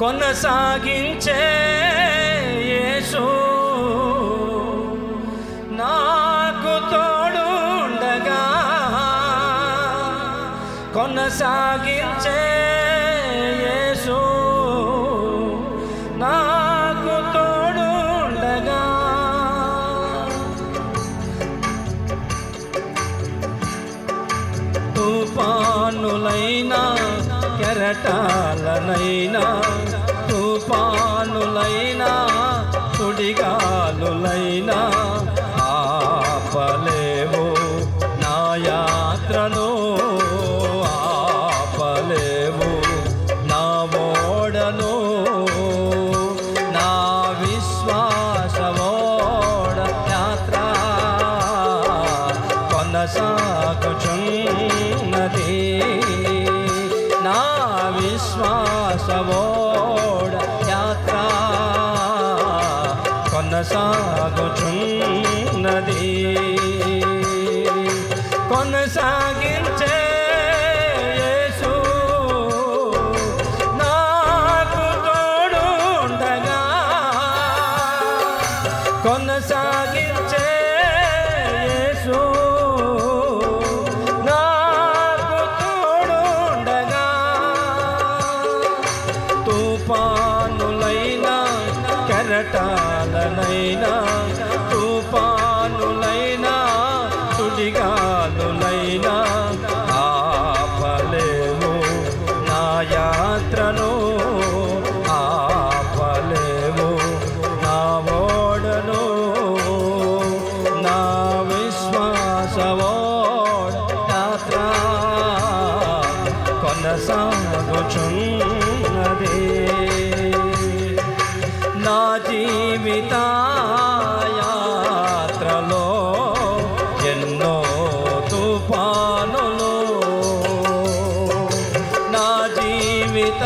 కొనసాగించే యేసు. నాకు తోడుండగా కొనసాగించే యేసు. నాకు తోడుండగా తుపానులైనా కెరటాలనైనా తుపానులైనా సుడిగాలులైనా ఆపలేవు నా యాత్రను ఆపలేవు నా ఓడను నా విశ్వాసమోడ యాత్ర కొనసాగుచున్నది. నా విశ్వాసవోడ యాత్ర. కొనసాగుచున్నది. కొనసాగించే కొనసా తుపానులైనా కెరటాలనైనా తుపానులైనా సుడిగాలులైనా కొనసాగుచున్నది నా జీవిత యాత్రలో ఎన్నో తుఫానులు నా జీవిత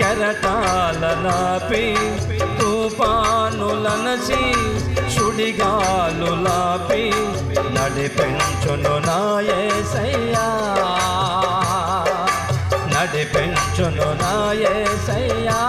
కెరటాలనాపి తుఫానులనచి సుడిగాలులాపి నడిపించును నాయసయ్యా శాంతి పెంచును నాయసయ్యా